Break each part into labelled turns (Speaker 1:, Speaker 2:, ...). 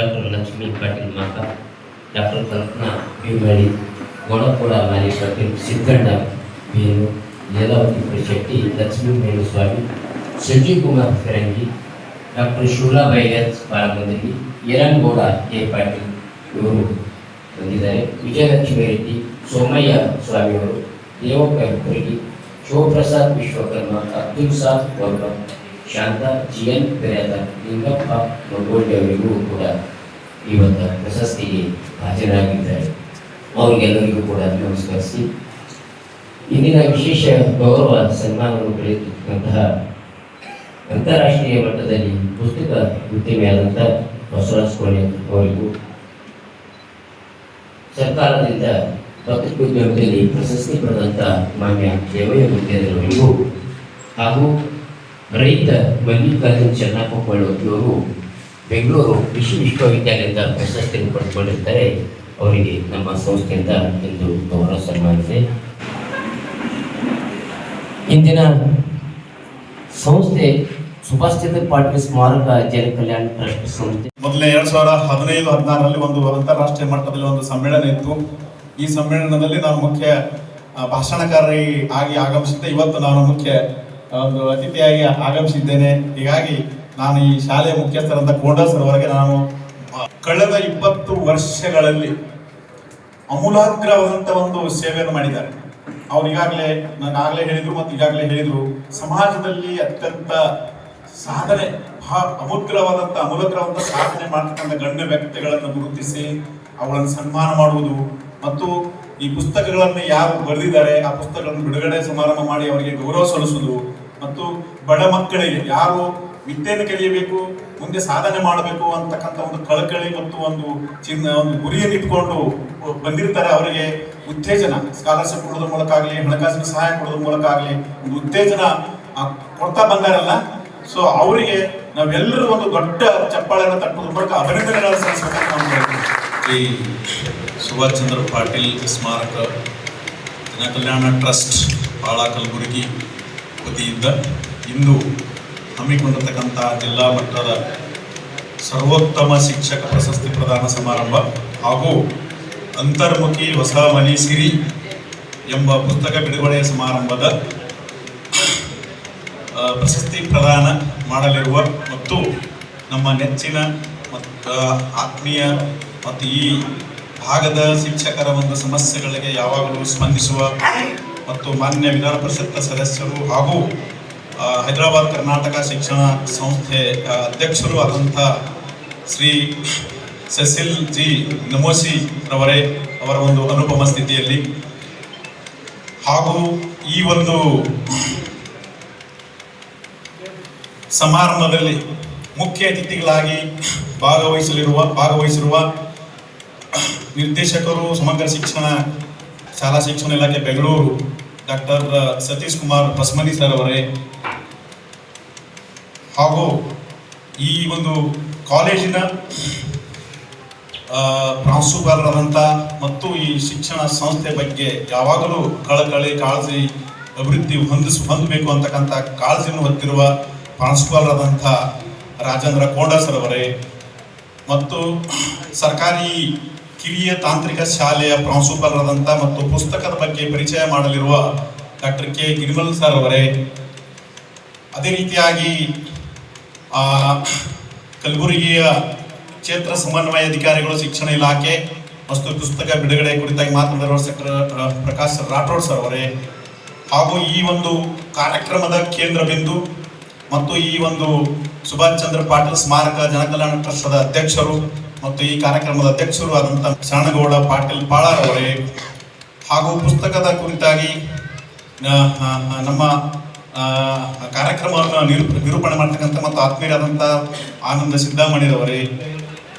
Speaker 1: Doctor Lakshmi Patil ಮಾಕ doctor Kalpana ಭೀಮಳಿ ಗೋಡಕೋಡ ಮಾಲಿ ಪಾಟೀಲ್ ಸಿದ್ದಣ್ಣ ಬೇನು ಲೀಲಾವತಿ ಶೆಟ್ಟಿ ಲಕ್ಷ್ಮೀ ಮೇಲುಸ್ವಾಮಿ ಸಂಜೀವ್ ಕುಮಾರ್ ಫಿರಂಗಿ, ಡಾಕ್ಟರ್ ಶೂಲಾಬಾಯಿ ಎಸ್ ಬಾಲಮಂದಿರಿ ಈರನ್ಗೌಡ ಎ ಪಾಟೀಲ್ ಇವರು ಬಂದಿದ್ದಾರೆ. ವಿಜಯಲಕ್ಷ್ಮಿ ರೆಡ್ಡಿ, ಸೋಮಯ್ಯ ಸ್ವಾಮಿಯವರು, ದೇವಪ್ಪ ಹುಡುಗಿ ಶಿವಪ್ರಸಾದ್ ವಿಶ್ವಕರ್ಮ, ಅಬ್ದುಲ್ ಸಾದ್ ಗೌರವ್ ಶಾಂತ ಜಿ ಎನ್ ಪೆರೇದ ಲಿಂಗಪ್ಪ ಮಂಗೋಳಿ ಅವರಿಗೂ ಕೂಡ ಇವತ್ತು ಪ್ರಶಸ್ತಿಗೆ ಹಾಜರಾಗಿದ್ದಾರೆ. ಅವರಿಗೆಲ್ಲರಿಗೂ ಕೂಡ ನಮಸ್ಕರಿಸಿ. ಇಂದಿನ ವಿಶೇಷ ಗೌರವ ಸನ್ಮಾನವನ್ನು ಪಡೆಯುತ್ತಿರ್ತಕ್ಕಂತಹ ಅಂತಾರಾಷ್ಟ್ರೀಯ ಮಟ್ಟದಲ್ಲಿ ಪುಸ್ತಕ ಉದ್ಯಮಿಯಾದಂಥ ಬಸವರಾಜ್ ಕೋಣೆ ಅವರಿಗೂ ಸರ್ಕಾರದಿಂದ ಪತ್ರಿಕೋದ್ಯಮದಲ್ಲಿ ಪ್ರಶಸ್ತಿ ಪಡೆದಂಥ ಮಾನ್ಯ ದೇವಯ್ಯ ಗುತ್ತೇದರವರಿಗೂ ಹಾಗೂ ರೈತ ಮಲ್ಲಿಕಾರ್ಜುನ್ ಚೆನ್ನಪ್ಪ ಇವರು ಬೆಂಗಳೂರು ವಿಶ್ವ ವಿಶ್ವವಿದ್ಯಾಲಯದ ಪ್ರಶಸ್ತಿಯನ್ನು ಪಡೆದುಕೊಂಡಿರ್ತಾರೆ ಅವರಿಗೆ ನಮ್ಮ ಸಂಸ್ಥೆಯಿಂದ ಇಂದು ಗೌರವ ಸನ್ಮಾನಿಸಿದೆ ಇದೆ ಇಂದಿನ ಸಂಸ್ಥೆ ಸುಭಾಷ್ಚಂದ್ರ ಪಾಟೀಲ್ ಸ್ಮಾರಕ ಜನ ಕಲ್ಯಾಣ ಟ್ರಸ್ಟ್ ಸಂಸ್ಥೆ.
Speaker 2: ಮೊದಲೇ ಎರಡ್ ಸಾವಿರದ ಹದಿನೈದು, ಹದಿನಾರರಲ್ಲಿ ಒಂದು ಅಂತಾರಾಷ್ಟ್ರೀಯ ಮಟ್ಟದಲ್ಲಿ ಒಂದು ಸಮ್ಮೇಳನ ಇತ್ತು. ಈ ಸಮ್ಮೇಳನದಲ್ಲಿ ನಾನು ಮುಖ್ಯ ಭಾಷಣಕಾರಿ ಆಗಿ ಆಗಮಿಸಿದ್ದೆ. ಇವತ್ತು ನಾನು ಮುಖ್ಯ ಒಂದು ಅತಿಥಿಯಾಗಿ ಆಗಮಿಸಿದ್ದೇನೆ. ಹೀಗಾಗಿ ನಾನು ಈ ಶಾಲೆಯ ಮುಖ್ಯಸ್ಥರಂತ ಕೋಂಡಸರವರೆಗೆ ನಾನು ಕಳೆದ ಇಪ್ಪತ್ತು ವರ್ಷಗಳಲ್ಲಿ ಅಮೂಲಾಗ್ರವಾದಂಥ ಒಂದು ಸೇವೆಯನ್ನು ಮಾಡಿದ್ದಾರೆ. ಅವ್ರು ಈಗಾಗಲೇ, ನಾನು ಆಗಲೇ ಹೇಳಿದ್ರು ಮತ್ತು ಈಗಾಗಲೇ ಹೇಳಿದರು, ಸಮಾಜದಲ್ಲಿ ಅತ್ಯಂತ ಸಾಧನೆ, ಬಹಳ ಅಮೂಲ್ಯವಾದಂಥ ಅಮೂಲಗ್ರವಾದ ಸಾಧನೆ ಮಾಡ್ತಕ್ಕಂಥ ಗಣ್ಯ ವ್ಯಕ್ತಿಗಳನ್ನು ಗುರುತಿಸಿ ಅವುಗಳನ್ನು ಸನ್ಮಾನ ಮಾಡುವುದು ಮತ್ತು ಈ ಪುಸ್ತಕಗಳನ್ನು ಯಾರು ಬರೆದಿದ್ದಾರೆ, ಆ ಪುಸ್ತಕಗಳನ್ನು ಬಿಡುಗಡೆ ಸಮಾರಂಭ ಮಾಡಿ ಅವರಿಗೆ ಗೌರವ ಸಲ್ಲಿಸುವುದು ಮತ್ತು ಬಡ ಮಕ್ಕಳಿಗೆ ಯಾರು ವಿದ್ಯೆಯನ್ನು ಕಲಿಯಬೇಕು, ಮುಂದೆ ಸಾಧನೆ ಮಾಡಬೇಕು ಅಂತಕ್ಕಂಥ ಒಂದು ಕಳಕಳಿ ಮತ್ತು ಒಂದು ಚಿನ್ನ, ಒಂದು ಗುರಿಯನ್ನು ಇಟ್ಕೊಂಡು ಬಂದಿರ್ತಾರೆ ಅವರಿಗೆ ಉತ್ತೇಜನ ಸ್ಕಾಲರ್ಶಿಪ್ ಕೊಡೋದ್ರ ಮೂಲಕ ಆಗಲಿ ಹಣಕಾಸಿನ ಸಹಾಯ ಕೊಡೋದ್ರ ಮೂಲಕ ಆಗಲಿ ಒಂದು ಉತ್ತೇಜನ ಕೊಡ್ತಾ ಬಂದಾರಲ್ಲ ಸೊ ಅವರಿಗೆ ನಾವೆಲ್ಲರೂ ಒಂದು ದೊಡ್ಡ ಚಪ್ಪಾಳೆಯನ್ನು ತಟ್ಟೋದ್ರ ಮೂಲಕ ಅಭಿನಂದನೆಗಳನ್ನು
Speaker 3: ಈ. ಸುಭಾಷ್ ಚಂದ್ರ ಪಾಟೀಲ್ ಸ್ಮಾರಕ ಜನಕಲ್ಯಾಣ ಟ್ರಸ್ಟ್ ಬಾಳ ಕಲಬುರಗಿ ವತಿಯಿಂದ ಇಂದು ಹಮ್ಮಿಕೊಂಡಿರ್ತಕ್ಕಂಥ ಜಿಲ್ಲಾ ಮಟ್ಟದ ಸರ್ವೋತ್ತಮ ಶಿಕ್ಷಕ ಪ್ರಶಸ್ತಿ ಪ್ರದಾನ ಸಮಾರಂಭ ಹಾಗೂ ಅಂತರ್ಮುಖಿ ಹೊಸ ಮನಿ ಸಿರಿ ಎಂಬ ಪುಸ್ತಕ ಬಿಡುಗಡೆಯ ಸಮಾರಂಭದ ಪ್ರಶಸ್ತಿ ಪ್ರದಾನ ಮಾಡಲಿರುವ ಮತ್ತು ನಮ್ಮ ನೆಚ್ಚಿನ ಮತ್ತು ಆತ್ಮೀಯ ಮತ್ತು ಈ ಭಾಗದ ಶಿಕ್ಷಕರ ಒಂದು ಸಮಸ್ಯೆಗಳಿಗೆ ಯಾವಾಗಲೂ ಸ್ಪಂದಿಸುವ ಮತ್ತು ಮಾನ್ಯ ವಿಧಾನ ಪರಿಷತ್ ಸದಸ್ಯರು ಹಾಗೂ ಹೈದರಾಬಾದ್ ಕರ್ನಾಟಕ ಶಿಕ್ಷಣ ಸಂಸ್ಥೆ ಅಧ್ಯಕ್ಷರು ಆದಂಥ ಶ್ರೀ ಸೆಸಿಲ್ ಜಿ ನಮೋಸಿ ರವರೇ ಅವರ ಒಂದು ಅನುಪಮ ಸ್ಥಿತಿಯಲ್ಲಿ. ಹಾಗೂ ಈ ಒಂದು ಸಮಾರಂಭದಲ್ಲಿ ಮುಖ್ಯ ಅತಿಥಿಗಳಾಗಿ ಭಾಗವಹಿಸಲಿರುವ, ಭಾಗವಹಿಸಿರುವ ನಿರ್ದೇಶಕರು, ಸಮಗ್ರ ಶಿಕ್ಷಣ ಶಾಲಾ ಶಿಕ್ಷಣ ಇಲಾಖೆ ಬೆಂಗಳೂರು ಡಾಕ್ಟರ್ ಸತೀಶ್ ಕುಮಾರ್ ಬಸಮನಿ ಸರ್ ಅವರೇ. ಹಾಗೂ ಈ ಒಂದು ಕಾಲೇಜಿನ ಪ್ರಾಂಶುಪಾಲರಾದಂಥ ಮತ್ತು ಈ ಶಿಕ್ಷಣ ಸಂಸ್ಥೆ ಬಗ್ಗೆ ಯಾವಾಗಲೂ ಕಳಕಳಿ, ಕಾಳಜಿ, ಅಭಿವೃದ್ಧಿ ಹೊಂದಿಸ್, ಹೊಂದಬೇಕು ಅಂತಕ್ಕಂಥ ಕಾಳಜಿಯನ್ನು ಹೊತ್ತಿರುವ ಪ್ರಾಂಶುಪಾಲರಾದಂಥ ರಾಜೇಂದ್ರ ಕೋಂಡಾಸರವರೇ ಮತ್ತು ಸರ್ಕಾರಿ ಕಿರಿಯ ತಾಂತ್ರಿಕ ಶಾಲೆಯ ಪ್ರಾಂಶುಪಾಲರಾದಂಥ ಮತ್ತು ಪುಸ್ತಕದ ಬಗ್ಗೆ ಪರಿಚಯ ಮಾಡಲಿರುವ ಡಾಕ್ಟರ್ ಕೆ. ಗಿರಿಮಲ್ ಸರ್ ಅವರೇ ಅದೇ ರೀತಿಯಾಗಿ ಆ, ಕಲಬುರಗಿಯ ಕ್ಷೇತ್ರ ಸಮನ್ವಯ ಅಧಿಕಾರಿಗಳು ಶಿಕ್ಷಣ ಇಲಾಖೆ ಮತ್ತು ಪುಸ್ತಕ ಬಿಡುಗಡೆ ಕುರಿತಾಗಿ ಮಾತನಾಡಿರುವ ಸೆಕ್ಟರ್ ಪ್ರಕಾಶ್ ರಾಠೋಡ್ ಸರ್ ಅವರೇ ಹಾಗೂ ಈ ಒಂದು ಕಾರ್ಯಕ್ರಮದ ಕೇಂದ್ರ ಬಿಂದು ಮತ್ತು ಈ ಒಂದು ಸುಭಾಷ್ ಚಂದ್ರ ಪಾಟೀಲ್ ಸ್ಮಾರಕ ಜನಕಲ್ಯಾಣ ಟ್ರಸ್ಟದ ಅಧ್ಯಕ್ಷರು ಮತ್ತು ಈ ಕಾರ್ಯಕ್ರಮದ ಅಧ್ಯಕ್ಷರು ಆದಂಥ ಶರಣಗೌಡ ಪಾಟೀಲ್ ಪಾಳಾರ್ ಹಾಗೂ ಪುಸ್ತಕದ ಕುರಿತಾಗಿ ನಮ್ಮ ಕಾರ್ಯಕ್ರಮವನ್ನು ನಿರೂಪ ನಿರೂಪಣೆ ಮಾಡ್ತಕ್ಕಂಥ ಮತ್ತು ಆತ್ಮೀಯರಾದಂಥ ಆನಂದ ಸಿದ್ದಾಮಣಿರವರೇ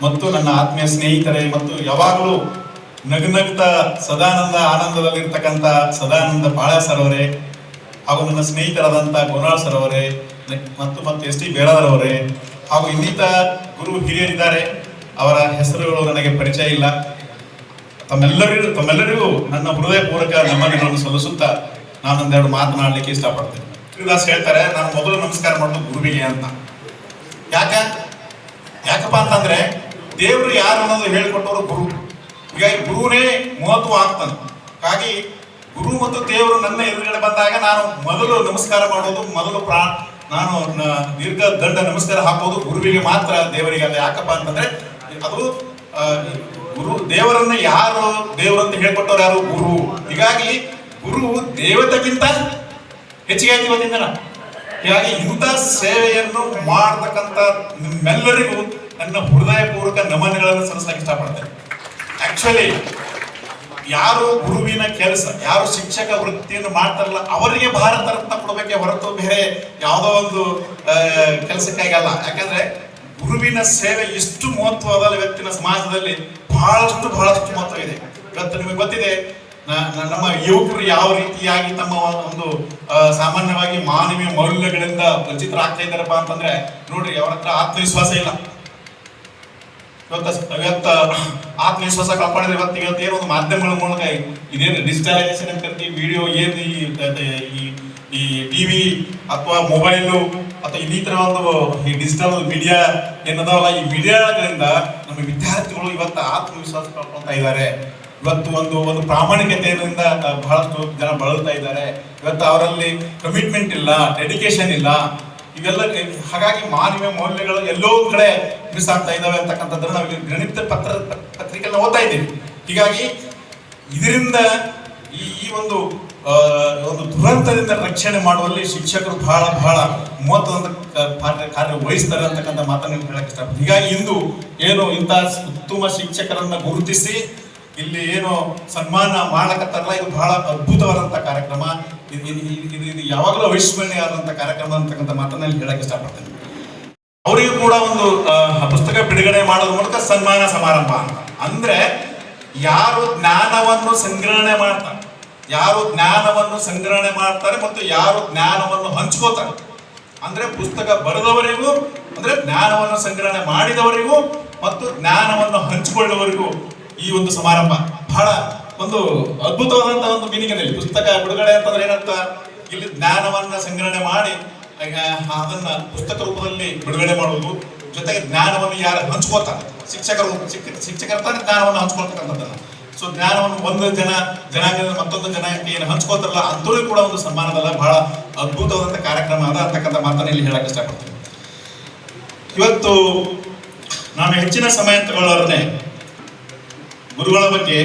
Speaker 3: ಮತ್ತು ನನ್ನ ಆತ್ಮೀಯ ಸ್ನೇಹಿತರೇ ಮತ್ತು ಯಾವಾಗಲೂ ನಗುನಗ್ತ ಸದಾನಂದ ಆನಂದದಲ್ಲಿರ್ತಕ್ಕಂಥ ಸದಾನಂದ ಪಾಳ ಸರ್ ಅವರೇ ಹಾಗೂ ನನ್ನ ಸ್ನೇಹಿತರಾದಂಥ ಗುರುನಾಳ್ ಸರ್ ಅವರೇ ಮತ್ತು ಮತ್ತು ಎಸ್ ಟಿ ಬೇಳಾರವರೇ ಹಾಗೂ ಇನ್ನಿತ ಗುರು ಹಿರಿಯರಿದ್ದಾರೆ. ಅವರ ಹೆಸರುಗಳು ನನಗೆ ಪರಿಚಯ ಇಲ್ಲ. ತಮ್ಮೆಲ್ಲರಿಗೂ ತಮ್ಮೆಲ್ಲರಿಗೂ ನನ್ನ ಹೃದಯಪೂರ್ವಕ ನಮನಗಳನ್ನು ಸಲ್ಲಿಸುತ್ತಾ ನಾನೊಂದೆರಡು ಮಾತನಾಡಲಿಕ್ಕೆ ಇಷ್ಟಪಡ್ತೇನೆ. ಶ್ರೀದಾಸ್ ಹೇಳ್ತಾರೆ, ನಾನು ಮೊದಲು ನಮಸ್ಕಾರ ಮಾಡೋದು ಗುರುವಿಗೆ ಅಂತ. ಯಾಕ? ಯಾಕಪ್ಪ ಅಂತಂದ್ರೆ, ದೇವರು ಯಾರು ಅನ್ನೋದು ಹೇಳಿಕೊಟ್ಟವರು ಗುರು. ಹೀಗಾಗಿ ಗುರುನೇ ಮಹತ್ವ ಆಗ್ತಾನೆ. ಹಾಗಾಗಿ ಗುರು ಮತ್ತು ದೇವರು ನನ್ನ ಎದುರುಗಡೆ ಬಂದಾಗ ನಾನು ಮೊದಲು ನಮಸ್ಕಾರ ಮಾಡೋದು, ಮೊದಲು ಪ್ರಾ, ನಾನು ದೀರ್ಘ ದಂಡ ನಮಸ್ಕಾರ ಹಾಕೋದು ಗುರುವಿಗೆ ಮಾತ್ರ, ದೇವರಿಗೆ ಅಲ್ಲ. ಯಾಕಪ್ಪ ಅಂತಂದ್ರೆ ಅದು ಗುರು ದೇವರನ್ನ ಯಾರು ದೇವರಂತ ಹೇಳ್ಕೊಟ್ಟವ್ರು ಯಾರು? ಗುರು. ಹೀಗಾಗಿ ಗುರು ದೇವತೆಗಿಂತ ಹೆಚ್ಚಿಗೆ ಆಯ್ತು ಇವತ್ತಿನ ಹೀಗಾಗಿ ಇಂಥ ಸೇವೆಯನ್ನು ಮಾಡತಕ್ಕಂಥ ನಿಮ್ಮೆಲ್ಲರಿಗೂ ನನ್ನ ಹೃದಯಪೂರ್ವಕ ನಮನಗಳನ್ನು ಸಲ್ಲಿಸಲಿಕ್ಕೆ ಇಷ್ಟಪಡ್ತೇನೆ. ಆಕ್ಚುಲಿ ಯಾರು ಗುರುವಿನ ಕೆಲಸ, ಯಾರು ಶಿಕ್ಷಕ ವೃತ್ತಿಯನ್ನು ಮಾಡ್ತಾರಲ್ಲ, ಅವರಿಗೆ ಭಾರತ ರತ್ನ ಕೊಡಬೇಕೆ ಹೊರತು ಬೇರೆ ಯಾವುದೋ ಒಂದು ಕೆಲಸಕ್ಕಾಗಲ್ಲ ಯಾಕಂದ್ರೆ ಗುರುವಿನ ಸೇವೆ ಎಷ್ಟು ಮಹತ್ವದ ಇವತ್ತಿನ ಸಮಾಜದಲ್ಲಿ ಬಹಳಷ್ಟು ಬಹಳಷ್ಟು ಮಹತ್ವ ಇದೆ. ಇವತ್ತು ನಿಮಗೆ ಗೊತ್ತಿದೆ ನಮ್ಮ ಯುವಕರು ಯಾವ ರೀತಿಯಾಗಿ ತಮ್ಮ ಒಂದು ಸಾಮಾನ್ಯವಾಗಿ ಮಾನವೀಯ ಮೌಲ್ಯಗಳಿಂದ ವಂಚಿತರಾಗ್ತಾ ಇದ್ದಾರಪ್ಪ ಅಂತಂದ್ರೆ, ನೋಡ್ರಿ, ಅವ್ರ ಹತ್ರ ಆತ್ಮವಿಶ್ವಾಸ ಇಲ್ಲ. ಇವತ್ತು ಇವತ್ತ ಆತ್ಮವಿಶ್ವಾಸ ಕಾಪಾಡಿದ್ರೆ ಇವತ್ತು ಇವತ್ತು ಏನೋ ಒಂದು ಮಾಧ್ಯಮಗಳ ಮೂಲಕ ಇದೇನು ಡಿಜಿಟಲೈಸೇಷನ್ ಅಂತ ವಿಡಿಯೋ ಏನು ಈ ಟಿವಿ ಅಥವಾ ಮೊಬೈಲು ಅಥವಾ ಇನ್ನಿತರ ಒಂದು ಈ ಡಿಜಿಟಲ್ ಮೀಡಿಯಾ ಏನದಾವಲ್ಲ ಈ ಮೀಡಿಯಾಗಳಿಂದ ನಮ್ಮ ವಿದ್ಯಾರ್ಥಿಗಳು ಇವತ್ತು ಆತ್ಮವಿಶ್ವಾಸ ಕಳ್ಕೊಳ್ತಾ ಇದ್ದಾರೆ. ಇವತ್ತು ಒಂದು ಒಂದು ಪ್ರಾಮಾಣಿಕತೆಯಿಂದ ಬಹಳಷ್ಟು ಜನ ಬಳಲ್ತಾ ಇದ್ದಾರೆ. ಇವತ್ತು ಅವರಲ್ಲಿ ಕಮಿಟ್ಮೆಂಟ್ ಇಲ್ಲ ಡೆಡಿಕೇಶನ್ ಇಲ್ಲ. ಇವೆಲ್ಲ ಹಾಗಾಗಿ ಮಾನವೀಯ ಮೌಲ್ಯಗಳು ಎಲ್ಲೋ ಕಡೆ ಮಿಸ್ ಆಗ್ತಾ ಇದ್ದಾವೆ ಅಂತಕ್ಕಂಥದ್ದನ್ನು ನಾವು ಗಣಿತ ಪತ್ರ ಪತ್ರಿಕೆಗಳನ್ನ ಓದ್ತಾ ಇದ್ದೀವಿ. ಹೀಗಾಗಿ, ಇದರಿಂದ ಈ ಒಂದು ಒಂದು ದುರಂತದಿಂದ ರಕ್ಷಣೆ ಮಾಡುವಲ್ಲಿ ಶಿಕ್ಷಕರು ಬಹಳ ಬಹಳ ಮಹತ್ವದ ಕಾರ್ಯ ಕಾರ್ಯ ವಹಿಸ್ತಾರೆ ಅಂತಕ್ಕಂಥ ಮಾತನ್ನು ಹೇಳಕ್ ಇಷ್ಟಪಡ್ತೀನಿ. ಹೀಗಾಗಿ ಇಂದು ಏನು ಇಂಥ ಉತ್ತಮ ಶಿಕ್ಷಕರನ್ನ ಗುರುತಿಸಿ ಇಲ್ಲಿ ಏನು ಸನ್ಮಾನ ಮಾಡಕತ್ತಾರಲ್ಲ ಇದು ಬಹಳ ಅದ್ಭುತವಾದಂಥ ಕಾರ್ಯಕ್ರಮ. ಇದು ಇದು ಯಾವಾಗಲೂ ಅವಿಸ್ಮರಣೀಯ ಆದಂಥ ಕಾರ್ಯಕ್ರಮ ಅಂತಕ್ಕಂಥ ಮಾತನ್ನ ಇಲ್ಲಿ ಹೇಳಕ್ ಇಷ್ಟಪಡ್ತೀನಿ. ಅವರಿಗೂ ಕೂಡ ಒಂದು ಪುಸ್ತಕ ಬಿಡುಗಡೆ ಮಾಡೋದ್ರ ಮೂಲಕ ಸನ್ಮಾನ ಸಮಾರಂಭ. ಅಂತ ಅಂದ್ರೆ ಯಾರು ಜ್ಞಾನವನ್ನು ಸಂಗ್ರಹಣೆ ಮಾಡ್ತಾರೆ. ಯಾರು ಜ್ಞಾನವನ್ನು ಸಂಗ್ರಹಣೆ ಮಾಡ್ತಾರೆ ಮತ್ತು ಯಾರು ಜ್ಞಾನವನ್ನು ಹಂಚ್ಕೋತಾರೆ. ಅಂದ್ರೆ ಪುಸ್ತಕ ಬರೆದವರಿಗೂ, ಅಂದ್ರೆ ಜ್ಞಾನವನ್ನು ಸಂಗ್ರಹಣೆ ಮಾಡಿದವರಿಗೂ ಮತ್ತು ಜ್ಞಾನವನ್ನು ಹಂಚಿಕೊಳ್ಳುವವರಿಗೂ ಈ ಒಂದು ಸಮಾರಂಭ ಬಹಳ ಒಂದು ಅದ್ಭುತವಾದಂತಹ ಒಂದು ಮೀನಿಂಗ್ ಇದೆ ಪುಸ್ತಕ ಬಿಡುಗಡೆ ಅಂತಂದ್ರೆ ಏನಂತ ಇಲ್ಲಿ ಜ್ಞಾನವನ್ನ ಸಂಗ್ರಹಣೆ ಮಾಡಿ ಅದನ್ನ ಪುಸ್ತಕ ರೂಪದಲ್ಲಿ ಬಿಡುಗಡೆ ಮಾಡುವುದು, ಜೊತೆಗೆ ಜ್ಞಾನವನ್ನು ಯಾರು ಹಂಚ್ಕೋತಾರೆ? ಶಿಕ್ಷಕರು ಶಿಕ್ಷಕರ ತಾನೇ ಜ್ಞಾನವನ್ನು ಹಂಚ್ಕೊಳ್ತಕ್ಕಂಥದ್ದನ್ನ ಸೊ ಜ್ಞಾನವನ್ನು ಒಂದು ಜನ, ಜನಾಂಗದಿಂದ ಮತ್ತೊಂದು ಜನ ಏನು ಹಂಚ್ಕೋತಾರಲ್ಲ ಅಂತೂ ಕೂಡ ಒಂದು ಸನ್ಮಾನದಲ್ಲ ಬಹಳ ಅದ್ಭುತವಾದಂಥ ಕಾರ್ಯಕ್ರಮ ಅದ. ಅಂತಕ್ಕಂಥ ಮಾತನ್ನ ಇಲ್ಲಿ ಹೇಳಕ್ ಇಷ್ಟಪಡ್ತೀನಿ. ಇವತ್ತು ನಾನು ಹೆಚ್ಚಿನ ಸಮಯ ತಗೊಳ್ಳೋರನ್ನೇ ಗುರುಗಳ ಬಗ್ಗೆ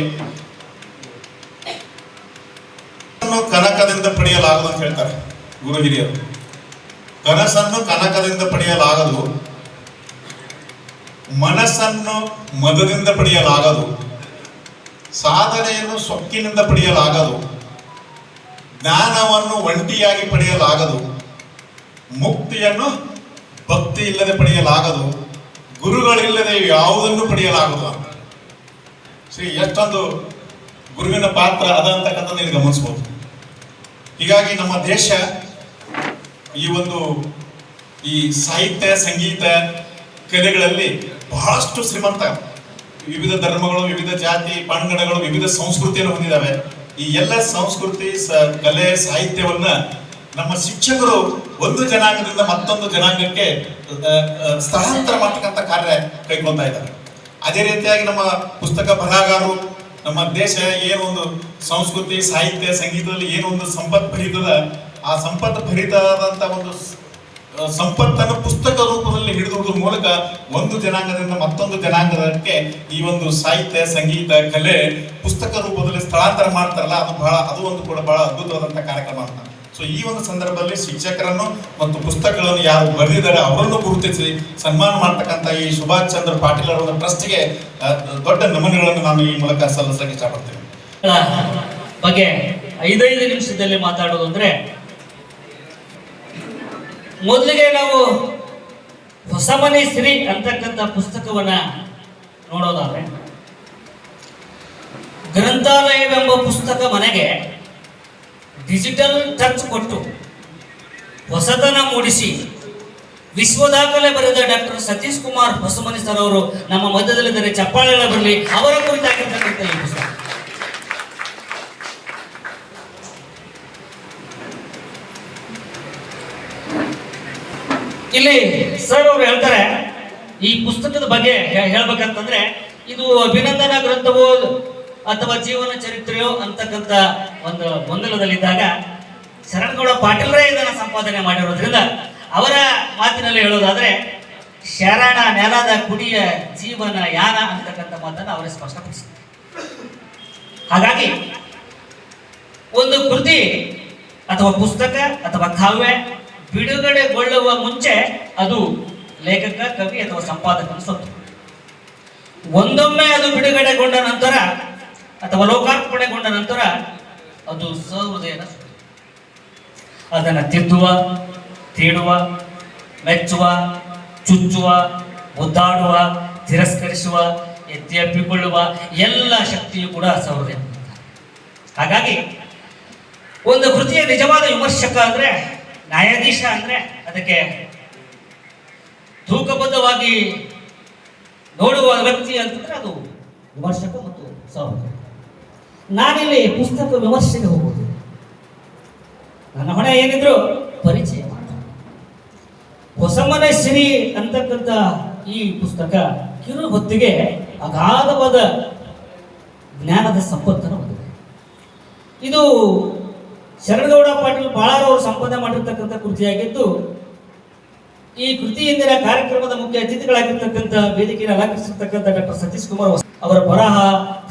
Speaker 3: ಕನಕದಿಂದ ಪಡೆಯಲಾಗದು ಅಂತ ಹೇಳ್ತಾರೆ ಗುರು ಹಿರಿಯರು. ಕನಸನ್ನು ಕನಕದಿಂದ ಪಡೆಯಲಾಗದು, ಮನಸ್ಸನ್ನು ಮದದಿಂದ ಪಡೆಯಲಾಗದು. ಸಾಧನೆಯನ್ನು ಸೊಕ್ಕಿನಿಂದ ಪಡೆಯಲಾಗದು. ಜ್ಞಾನವನ್ನು ಒಂಟಿಯಾಗಿ ಪಡೆಯಲಾಗದು. ಮುಕ್ತಿಯನ್ನು ಭಕ್ತಿ ಇಲ್ಲದೆ ಪಡೆಯಲಾಗದು. ಗುರುಗಳಿಲ್ಲದೆ ಯಾವುದನ್ನು ಪಡೆಯಲಾಗದು ಅಂತ. ಶ್ರೀ, ಎಷ್ಟೊಂದು ಗುರುವಿನ ಪಾತ್ರ ಅದ ಅಂತಕ್ಕಂಥದ್ದು ನೀವು ಗಮನಿಸ್ಬೋದು. ಹೀಗಾಗಿ ನಮ್ಮ ದೇಶ ಈ ಒಂದು ಈ ಸಾಹಿತ್ಯ, ಸಂಗೀತ ಕಲೆಗಳಲ್ಲಿ ಬಹಳಷ್ಟು ಶ್ರೀಮಂತ. ವಿವಿಧ ಧರ್ಮಗಳು, ವಿವಿಧ ಜಾತಿ ಪಂಗಡಗಳು ವಿವಿಧ ಸಂಸ್ಕೃತಿಯನ್ನು ಹೊಂದಿದ್ದಾವೆ. ಈ ಎಲ್ಲ ಸಂಸ್ಕೃತಿ ಕಲೆ, ಸಾಹಿತ್ಯವನ್ನ ನಮ್ಮ ಶಿಕ್ಷಕರು ಒಂದು ಜನಾಂಗದಿಂದ ಮತ್ತೊಂದು ಜನಾಂಗಕ್ಕೆ ಸ್ಥಳಾಂತರ ಮಾಡ್ತಕ್ಕಂಥ ಕಾರ್ಯ ಕೈಗೊಳ್ತಾ ಇದ್ದಾರೆ. ಅದೇ ರೀತಿಯಾಗಿ ನಮ್ಮ ಪುಸ್ತಕ ಬರಹಗಾರರು, ನಮ್ಮ ದೇಶ ಏನೊಂದು ಸಂಸ್ಕೃತಿ, ಸಾಹಿತ್ಯ, ಸಂಗೀತದಲ್ಲಿ ಏನೊಂದು ಸಂಪತ್ ಭರಿತದ, ಆ ಸಂಪತ್ ಭರಿತವಾದಂಥ ಒಂದು ಸಂಪತ್ತನ್ನು ಪುಸ್ತಕ ರೂಪದಲ್ಲಿ ಹಿಡಿದುಕೊಳ್ಳುವ ಮೂಲಕ ಒಂದು ಜನಾಂಗದಿಂದ ಮತ್ತೊಂದು ಜನಾಂಗದಕ್ಕೆ ಈ ಒಂದು ಸಾಹಿತ್ಯ, ಸಂಗೀತ, ಕಲೆ ಪುಸ್ತಕ ರೂಪದಲ್ಲಿ ಸ್ಥಳಾಂತರ ಮಾಡ್ತಾರಲ್ಲ, ಅದು ಬಹಳ, ಅದು ಒಂದು ಕೂಡ ಬಹಳ ಅದ್ಭುತವಾದಂತ ಕಾರ್ಯಕ್ರಮ ಅಂತ. ಸೊ ಈ ಒಂದು ಸಂದರ್ಭದಲ್ಲಿ ಶಿಕ್ಷಕರನ್ನು ಮತ್ತು ಪುಸ್ತಕಗಳನ್ನು ಯಾರು ಬರೆದಿದ್ದಾರೆ ಅವರನ್ನು ಗುರುತಿಸಿ ಸನ್ಮಾನ ಮಾಡ್ತಕ್ಕಂಥ ಈ ಸುಭಾಷ್ ಚಂದ್ರ ಪಾಟೀಲ್ ಅವರ ಟ್ರಸ್ಟ್ಗೆ ದೊಡ್ಡ ನಮನಗಳನ್ನು ನಾನು ಈ ಮೂಲಕ ಸಲ್ಲಿಸಕ್ಕೆ ಇಷ್ಟಪಡ್ತೇನೆ.
Speaker 4: ಬಗ್ಗೆ ಐದೈದು ನಿಮಿಷದಲ್ಲಿ ಮಾತಾಡೋದು ಅಂದ್ರೆ ಮೊದಲಿಗೆ ನಾವು ಹೊಸಮನೆ ಸ್ತ್ರೀ ಅಂತಕ್ಕಂಥ ಪುಸ್ತಕವನ್ನ ನೋಡೋದಾದ್ರೆ, ಗ್ರಂಥಾಲಯವೆಂಬ ಪುಸ್ತಕ ಮನೆಗೆ ಡಿಜಿಟಲ್ ಟಚ್ ಕೊಟ್ಟು ಹೊಸತನ ಮೂಡಿಸಿ ವಿಶ್ವ ದಾಖಲೆ ಬರೆದ ಡಾಕ್ಟರ್ ಸತೀಶ್ ಕುಮಾರ್ ಹೊಸಮನಿ ಸರ್ ಅವರು ನಮ್ಮ ಮಧ್ಯದಲ್ಲಿದ್ದರೆ, ಚಪ್ಪಾಳೆಲ್ಲ ಬರಲಿ, ಅವರ ಕುರಿತಾಗಿರ್ತಕ್ಕಂಥ ಈ ಪುಸ್ತಕ. ಇಲ್ಲಿ ಸರ್ ಅವರು ಹೇಳ್ತಾರೆ, ಈ ಪುಸ್ತಕದ ಬಗ್ಗೆ ಹೇಳ್ಬೇಕಂತಂದ್ರೆ ಇದು ಅಭಿನಂದನಾ ಗ್ರಂಥವೋ ಅಥವಾ ಜೀವನ ಚರಿತ್ರೆಯೋ ಅಂತಕ್ಕಂಥ ಒಂದು ಗೊಂದಲದಲ್ಲಿದ್ದಾಗ ಶರಣಗೌಡ ಪಾಟೀಲ್ರೇ ಇದನ್ನ ಸಂಪಾದನೆ ಮಾಡಿರೋದ್ರಿಂದ ಅವರ ಮಾತಿನಲ್ಲಿ ಹೇಳೋದಾದ್ರೆ, ಶರಣ ನೆಲದ ಕುಡಿಯ ಜೀವನ ಯಾನ ಅಂತಕ್ಕಂಥ ಮಾತನ್ನು ಅವರೇ ಸ್ಪಷ್ಟಪಡಿಸಿದ್ದಾರೆ ಹಾಗಾಗಿ ಒಂದು ಕೃತಿ ಅಥವಾ ಪುಸ್ತಕ ಅಥವಾ ಕಾವ್ಯ ಬಿಡುಗಡೆಗೊಳ್ಳುವ ಮುಂಚೆ ಅದು ಲೇಖಕ, ಕವಿ ಅಥವಾ ಸಂಪಾದಕನ ಸೊತ್ತು. ಒಂದೊಮ್ಮೆ ಅದು ಬಿಡುಗಡೆಗೊಂಡ ನಂತರ ಅಥವಾ ಲೋಕಾರ್ಪಣೆಗೊಂಡ ನಂತರ ಅದು ಸಹೃದಯನ ಅದನ್ನು ತಿದ್ದುವ ತೀಡುವ ಮೆಚ್ಚುವ, ಚುಚ್ಚುವ, ಒದ್ದಾಡುವ, ತಿರಸ್ಕರಿಸುವ ಎತ್ತಿಯಪ್ಪಿಕೊಳ್ಳುವ ಎಲ್ಲ ಶಕ್ತಿಯು ಕೂಡ ಸಹೃದಯ ಹಾಗಾಗಿ ಒಂದು ಕೃತಿಯ ನಿಜವಾದ ವಿಮರ್ಶಕ ಅಂದ್ರೆ ನ್ಯಾಯಾಧೀಶ ಅಂದ್ರೆ ಅದಕ್ಕೆ ತೂಕಬದ್ಧವಾಗಿ ನೋಡುವ ವ್ಯಕ್ತಿ ಅಂತಂದ್ರೆ ಅದು ವಿಮರ್ಶಕ ಮತ್ತು ಸಹೋದರ ನಾನಿಲ್ಲಿ ಪುಸ್ತಕ ವಿಮರ್ಶೆಗೆ ಹೋಗುವುದು. ನನ್ನ ಹೊಣೆ ಏನಿದ್ರು ಪರಿಚಯ ಹೊಸಮನೆ ಸಿರಿ ಅಂತಕ್ಕಂಥ ಈ ಪುಸ್ತಕ ಕಿರು ಹೊತ್ತಿಗೆ ಅಗಾಧವಾದ ಜ್ಞಾನದ ಸಂಪತ್ತನ್ನು ಹೊಂದಿದೆ. ಇದು ಶರಣಗೌಡ ಪಾಟೀಲ್ ಬಾಳಾರ್ ಅವರು ಸಂಪಾದನೆ ಮಾಡಿರ್ತಕ್ಕಂಥ ಕೃತಿಯಾಗಿದ್ದು, ಈ ಕೃತಿಯಿಂದಿನ ಕಾರ್ಯಕ್ರಮದ ಮುಖ್ಯ ಅತಿಥಿಗಳಾಗಿರ್ತಕ್ಕಂಥ ವೇದಿಕೆಯನ್ನು ಅಲಂಕರಿಸಿರ್ತಕ್ಕಂಥ ಡಾಕ್ಟರ್ ಸತೀಶ್ ಕುಮಾರ್ ಅವರ ಬರಹ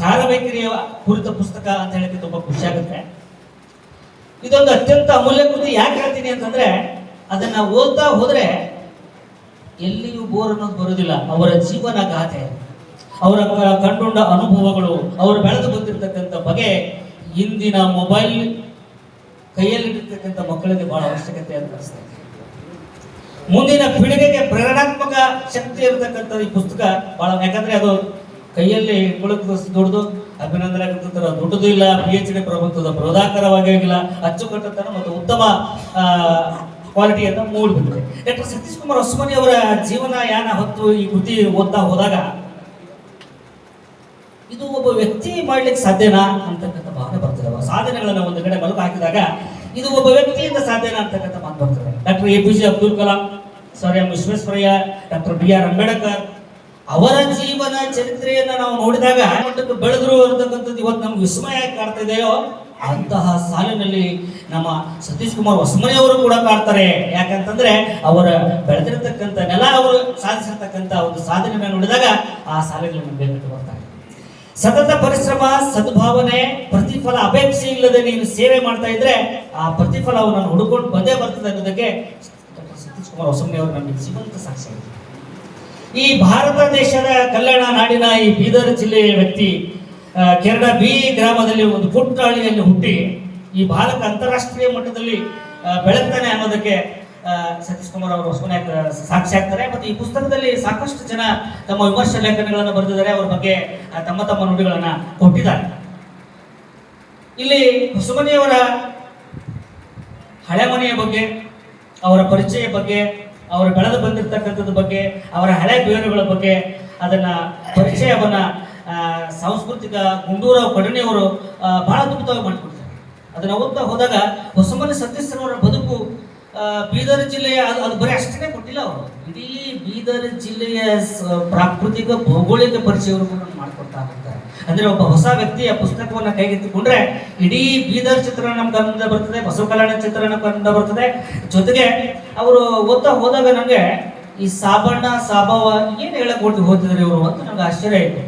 Speaker 4: ಕಾರಬೇಕರಿಯ ಕುರಿತ ಪುಸ್ತಕ ಅಂತ ಹೇಳಕ್ಕೆ ತುಂಬಾ ಖುಷಿ ಆಗುತ್ತೆ. ಇದೊಂದು ಅತ್ಯಂತ ಅಮೂಲ್ಯ ಕೃತಿ. ಯಾಕೆ ಹೇಳ್ತೀನಿ ಅಂತಂದ್ರೆ, ಅದನ್ನ ಓದ್ತಾ ಹೋದ್ರೆ ಎಲ್ಲಿಯೂ ಬೋರ್ ಅನ್ನೋದು ಬರೋದಿಲ್ಲ. ಅವರ ಜೀವನ ಗಾಥೆ, ಅವರ ಕಂಡೊಂಡ ಅನುಭವಗಳು, ಅವರು ಬೆಳೆದು ಬಂದಿರತಕ್ಕಂಥ ಬಗೆ ಇಂದಿನ ಮೊಬೈಲ್ ಕೈಯಲ್ಲಿರ್ತಕ್ಕಂಥ ಮಕ್ಕಳಿಗೆ ಬಹಳ ಅವಶ್ಯಕತೆ ಅಂತ ಅನಿಸ್ತದೆ ಮುಂದಿನ ಪೀಳಿಗೆಗೆ ಪ್ರೇರಣಾತ್ಮಕ ಶಕ್ತಿ ಇರತಕ್ಕಂಥ ಈ ಪುಸ್ತಕ ಬಹಳ, ಯಾಕಂದ್ರೆ ಅದು ಕೈಯಲ್ಲಿ ಕುಳಿತು ದೊಡ್ಡದು, ಅಭಿನಂದನೆ ದೊಡ್ಡದು ಇಲ್ಲ ಪಿ ಎಚ್ ಡಿ ಪ್ರಬಂಧದ ಬೃಹದಾಕಾರವಾಗಿ ಆಗಿಲ್ಲ, ಅಚ್ಚುಕಟ್ಟತನ ಮತ್ತು ಉತ್ತಮ ಕ್ವಾಲಿಟಿಯನ್ನು ಮೂಡಿಬಿಟ್ಟಿದೆ. ಡಾಕ್ಟರ್ ಸತೀಶ್ ಕುಮಾರ್ ಹೊಸಮನಿ ಅವರ ಜೀವನ ಯಾನ ಹೊತ್ತು ಈ ಕೃತಿ ಓದ್ತಾ ಹೋದಾಗ, ಇದು ಒಬ್ಬ ವ್ಯಕ್ತಿ ಮಾಡ್ಲಿಕ್ಕೆ ಸಾಧ್ಯನಾ ಅಂತಕ್ಕಂಥ ಸಾಧನೆಗಳನ್ನ ಒಂದು ಕಡೆ ಮಲಗು ಹಾಕಿದಾಗ ಇದು ಒಬ್ಬ ವ್ಯಕ್ತಿಯಿಂದ ಸಾಧ್ಯನಾ ಅಂತಕ್ಕಂಥ ಮಾತು ಬರ್ತದೆ. Doctor A P J Abdul Kalam, sir M Visvesvaraya, doctor B R Ambedkar, ಅವರ ಜೀವನ ಚರಿತ್ರೆಯನ್ನ ನಾವು ನೋಡಿದಾಗ ಬೆಳೆದ್ರು ಅಂತಕ್ಕಂಥದ್ದು ಇವತ್ತು ನಮ್ಗೆ ವಿಸ್ಮಯ ಕಾಡ್ತಾ ಇದೆಯೋ, ಅಂತಹ ಸಾಲಿನಲ್ಲಿ ನಮ್ಮ ಸತೀಶ್ ಕುಮಾರ್ ಹೊಸಮನೆಯವರು ಕೂಡ ಕಾಡ್ತಾರೆ ಯಾಕಂತಂದ್ರೆ ಅವರ ಬೆಳೆದಿರತಕ್ಕಂಥ ನೆಲ ಅವರು ಸಾಧಿಸಿರ್ತಕ್ಕಂಥ ಒಂದು ಸಾಧನೆಯನ್ನು ನೋಡಿದಾಗ ಆ ಸಾಲಿನಲ್ಲಿ ನಮ್ಗೆ ಬರ್ತಾರೆ ಸತತ ಪರಿಶ್ರಮ, ಸದ್ಭಾವನೆ, ಪ್ರತಿಫಲ, ಅಪೇಕ್ಷೆ ಇಲ್ಲದೆ ನೀನು ಸೇವೆ ಮಾಡ್ತಾ ಇದ್ರೆ ಆ ಪ್ರತಿಫಲವನ್ನು ಹುಡುಕೊಂಡು ಬಂದೇ ಬರ್ತದೆ ಅನ್ನೋದಕ್ಕೆ ಸತೀಶ್ ಕುಮಾರ್ ಹೊಸಮನಿ ಅವರು ನಮಗೆ ಜೀವಂತ ಸಾಕ್ಷಿ ಈ ಭಾರತ ದೇಶದ ಕಲ್ಯಾಣ ನಾಡಿನ ಈ ಬೀದರ್ ಜಿಲ್ಲೆಯ ವ್ಯಕ್ತಿ ಕೇರಳ ಬಿ ಗ್ರಾಮದಲ್ಲಿ ಒಂದು ಪುಟ್ಟ ಹಳ್ಳಿಯಲ್ಲಿ ಹುಟ್ಟಿ ಈ ಭಾರತ ಅಂತಾರಾಷ್ಟ್ರೀಯ ಮಟ್ಟದಲ್ಲಿ ಬೆಳೆತಾನೆ ಅನ್ನೋದಕ್ಕೆ ಸತೀಶ್ ಕುಮಾರ್ ಅವರು ಸುಮ್ಮನೆ ಸಾಕ್ಷಿ ಆಗ್ತಾರೆ. ಮತ್ತು ಈ ಪುಸ್ತಕದಲ್ಲಿ ಸಾಕಷ್ಟು ಜನ ತಮ್ಮ ವಿಮರ್ಶೆ ಲೇಖನಗಳನ್ನು ಬರೆದಿದ್ದಾರೆ. ಅವರ ಬಗ್ಗೆ ತಮ್ಮ ತಮ್ಮ ನುಡಿಗಳನ್ನ ಕೊಟ್ಟಿದ್ದಾರೆ. ಇಲ್ಲಿ ಹೊಸಮನೆಯವರ ಹಳೆ ಮನೆಯ ಬಗ್ಗೆ, ಅವರ ಪರಿಚಯ ಬಗ್ಗೆ, ಅವರು ಬೆಳೆದು ಬಂದಿರತಕ್ಕಂಥದ್ದು ಬಗ್ಗೆ, ಅವರ ಹಳೆ ಬೇರುಗಳ ಬಗ್ಗೆ, ಅದನ್ನ ಪರಿಚಯವನ್ನ ಸಾಂಸ್ಕೃತಿಕ ಗುಂಡೂರ ಕೊಡನೆಯವರು ಬಹಳ ಅದ್ಭುತವಾಗಿ ಮಾಡಿಕೊಡ್ತಾರೆ. ಅದನ್ನ ಓದ್ತಾ ಹೋದಾಗ ಹೊಸಮನೆ ಅವರ ಬದುಕು ಬೀದರ್ ಜಿಲ್ಲೆಯ ಅದು ಬರೀ ಅಷ್ಟೇ ಕೊಟ್ಟಿಲ್ಲ ಅವರು. ಇಡೀ ಬೀದರ್ ಜಿಲ್ಲೆಯ ಪ್ರಾಕೃತಿಕ ಭೌಗೋಳಿಕ ಪರಿಚಯವನ್ನು ಕೂಡ ಮಾಡಿಕೊಡ್ತಾ ಹೋಗ್ತಾರೆ ಅಂದ್ರೆ ಒಬ್ಬ ಹೊಸ ವ್ಯಕ್ತಿಯ ಪುಸ್ತಕವನ್ನು ಕೈಗೆತ್ತಿಕೊಂಡ್ರೆ ಇಡೀ ಬೀದರ್ ಚಿತ್ರಣ ನಮ್ಮ ಗಮನದ ಬರ್ತದೆ ಬಸವ ಕಲ್ಯಾಣ ಚಿತ್ರಣ ಕಂಡ ಬರ್ತದೆ. ಜೊತೆಗೆ ಅವರು ಓದ್ತಾ ಹೋದಾಗ ನನಗೆ ಈ ಸಾಬಣ್ಣ ಸಾಬವ ಏನು ಹೇಳಕ್ ಹೋಗಿ ಹೋಗ್ತಿದ್ರು ಇವರು ಅಂತ ನಂಗೆ ಆಶ್ಚರ್ಯ ಆಯ್ತು.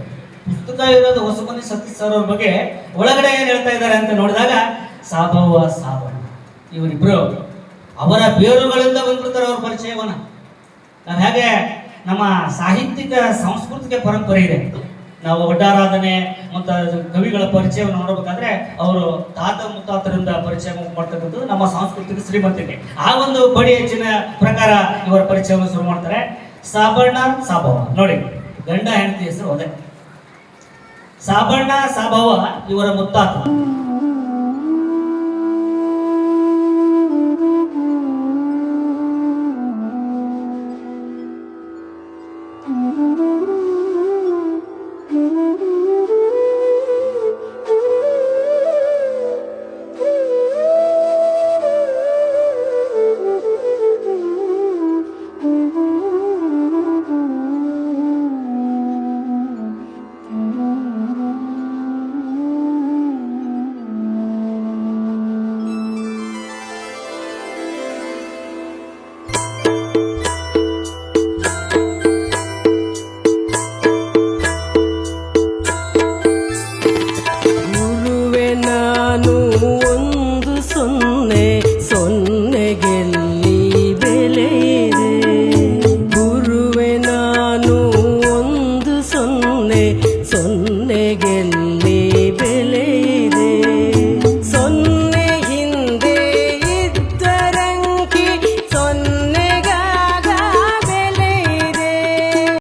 Speaker 4: ಪುಸ್ತಕ ಇರೋದು ಹೊಸಮನಿ ಸತೀಶ್ ಸರ್ ಅವ್ರ ಬಗ್ಗೆ ಒಳಗಡೆ ಏನ್ ಹೇಳ್ತಾ ಇದ್ದಾರೆ ಅಂತ ನೋಡಿದಾಗ ಸಾಬವ್ವ, ಸಾಬಣ್ಣ. ಇವರಿಬ್ರು ಅವರ ಬೇರುಗಳಿಂದ ಬಂದ್ಬಿಡ್ತಾರೆ ಅವ್ರ ಪರಿಚಯವನ್ನ. ನಾವು ಹೇಗೆ ನಮ್ಮ ಸಾಹಿತ್ಯಿಕ, ಸಾಂಸ್ಕೃತಿಕ ಪರಂಪರೆ ಇದೆ. ನಾವು ಒಡ್ಡಾರಾಧನೆ ಮತ್ತು ಕವಿಗಳ ಪರಿಚಯವನ್ನು ನೋಡಬೇಕಾದ್ರೆ ಅವರು ತಾತ ಮುತ್ತಾತರಿಂದ ಪರಿಚಯ ಮಾಡ್ತಕ್ಕಂಥದ್ದು ನಮ್ಮ ಸಾಂಸ್ಕೃತಿಕ ಶ್ರೀಮಂತಿಕೆ. ಆ ಒಂದು ಬಡಿ ಹೆಚ್ಚಿನ ಪ್ರಕಾರ ಇವರ ಪರಿಚಯವನ್ನು ಶುರು ಮಾಡ್ತಾರೆ. ಸಾಬಣ್ಣ ಸಾಬವ ನೋಡಿ, ಗಂಡ ಹೆಂಡತಿ ಹೆಸರು ಅದೇ. ಸಾಬಣ್ಣ ಸಾಬವ ಇವರ ಮುತ್ತಾತ.